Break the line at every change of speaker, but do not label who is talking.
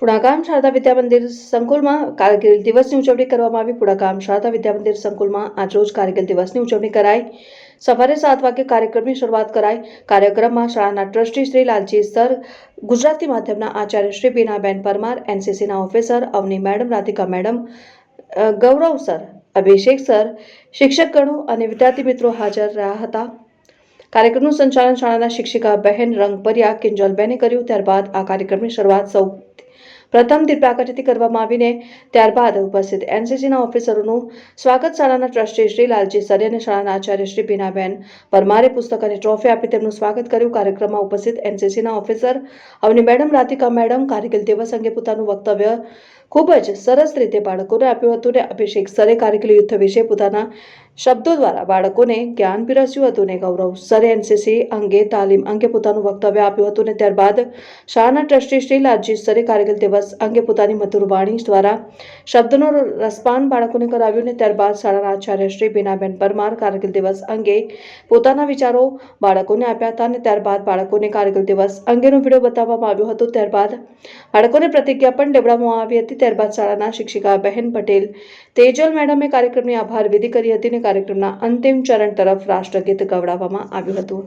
પુણાગામ શારદા વિદ્યા મંદિર સંકુલમાં કારગિલ દિવસની ઉજવણી કરવામાં આવી. પુણાગામ શારદા વિદ્યા મંદિર સંકુલમાં આજરોજ કારગિલ દિવસની ઉજવણી કરાઈ. સવારે સાત વાગે કાર્યક્રમની શરૂઆત કરાઈ. કાર્યક્રમમાં શાળાના ટ્રસ્ટી શ્રી લાલજી સર, ગુજરાતી માધ્યમના આચાર્ય Shri Binaben Parmar, એનસીસીના officer Avni madam, Radhika madam Gaurav sir, Abhishek sir શિક્ષકગણો અને વિદ્યાર્થી મિત્રો હાજર રહ્યા હતા. કાર્યક્રમનું સંચાલન શાળાના શિક્ષિકા બહેન રંગપરિયા કિંજલબેને કર્યું. ત્યારબાદ આ કાર્યક્રમની શરૂઆત સૌ પ્રથમ દીપ કરવામાં આવીને ત્યારબાદ ઉપસ્થિત એનસીસીના ઓફિસરોનું સ્વાગત શાળાના ટ્રસ્ટી શ્રી લાલજી સરે અને શાળાના આચાર્ય શ્રી બીનાબેન પરમારે પુસ્તક અને ટ્રોફી આપી તેમનું સ્વાગત કર્યું. કાર્યક્રમમાં ઉપસ્થિત એનસીસીના officer Avni madam, Radhika madam, Kargil દિવસ અંગે પોતાનું વક્તવ્ય ખૂબ જ સરસ રીતે બાળકોને આપ્યું હતું ને અભિષેક સરે કારગિલ યુદ્ધ વિશે પોતાના શબ્દો દ્વારા બાળકોને જ્ઞાન પીરસ્યું હતું ને ગૌરવ સરે એનસીસી અંગે તાલીમ અંગે પોતાનું વક્તવ્ય આપ્યું હતું ને ત્યારબાદ શાળાના ટ્રસ્ટી શ્રી લાલજી સરે કારગિલ દિવસ અંગે પોતાની મધુર વાણી દ્વારા શબ્દનો રસપાન બાળકોને કરાવ્યું અને ત્યારબાદ શાળાના આચાર્ય શ્રી બીનાબેન પરમાર કારગિલ દિવસ અંગે પોતાના વિચારો બાળકોને આપ્યા હતા અને ત્યારબાદ બાળકોને કારગિલ દિવસ અંગેનો વીડિયો બતાવવામાં આવ્યો હતો. ત્યારબાદ બાળકોને પ્રતિજ્ઞા પણ લેવડાવવામાં આવી હતી. ત્યારબાદ શાળાના શિક્ષિકા બહેન પટેલ, તેજલ મેડમે કાર્યક્રમની આભાર વિધિ કરી હતી અને કાર્યક્રમના અંતિમ ચરણ તરફ રાષ્ટ્રગીત ગવડાવવામાં આવ્યું હતું.